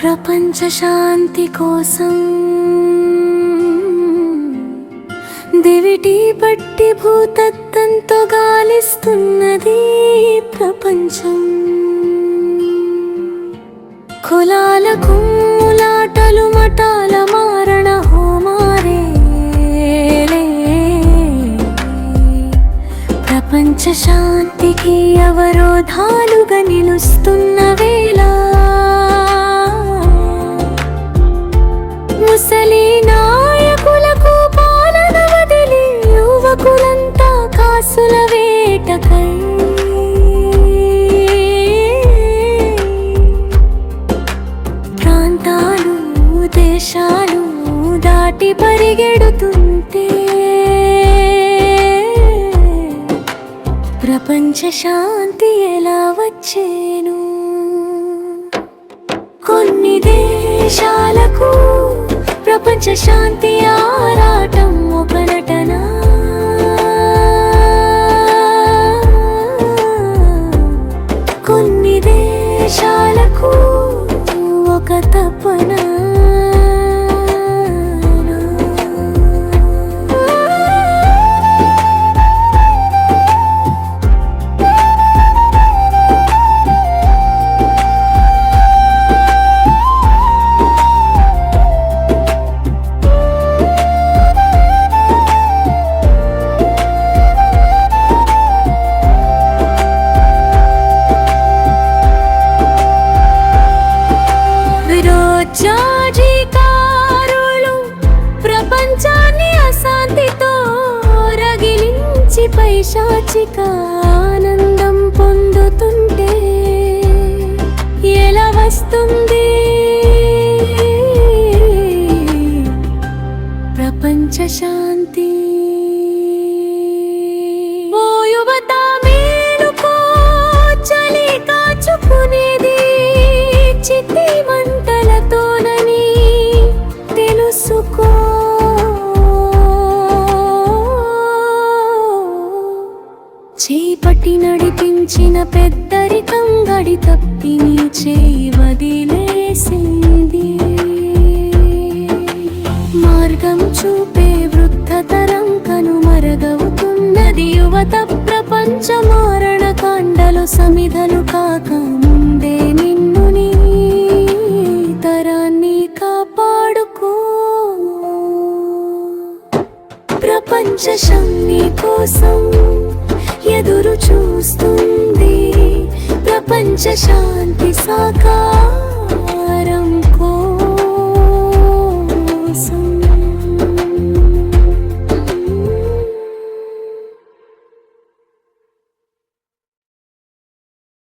ప్రపంచ శాంతి కోసం దివిటి పట్టి భూతత్తంతో గాలిస్తున్నది ప్రపంచం. కులాల కుమ్ములాటలు మటాల మారణ హోమారే ప్రపంచ శాంతికి అవరోధాలుగా నిలుస్తున్నవే ముసలి నాయకులకు పాలన వదిలి యువకులంతా కాసుల వేటకై. ప్రాంతాలు దేశాలు దాటి పరిగెడుతుంటే ప్రపంచ శాంతి ఎలా వచ్చేను? పంచశాంతి ఆరాటం ఒక నటన కొన్ని దేశాలకు ఒక తపన రగిలించి పైశాచిక ఆనందం పొందుతుంటే ఎలా వస్తుంది? ప్రపంచ శాంతి. ఓ యువత మేలుకో చలి కాచుకునేది చిత్తి మంటలతోనే నడిపించిన పెద్దరికం గడి తప్పి నీ చేయి వదిలేసింది. మార్గం చూపే వృద్ధ తరం కనుమరగవుతున్నది యువత ప్రపంచ మారణ కాండలు సమిధలు కాక ముందే నిన్ను నీ తరాన్ని కాపాడుకో. ప్రపంచ శాంతి కోసం ఎదురు చూస్తూ शांति साका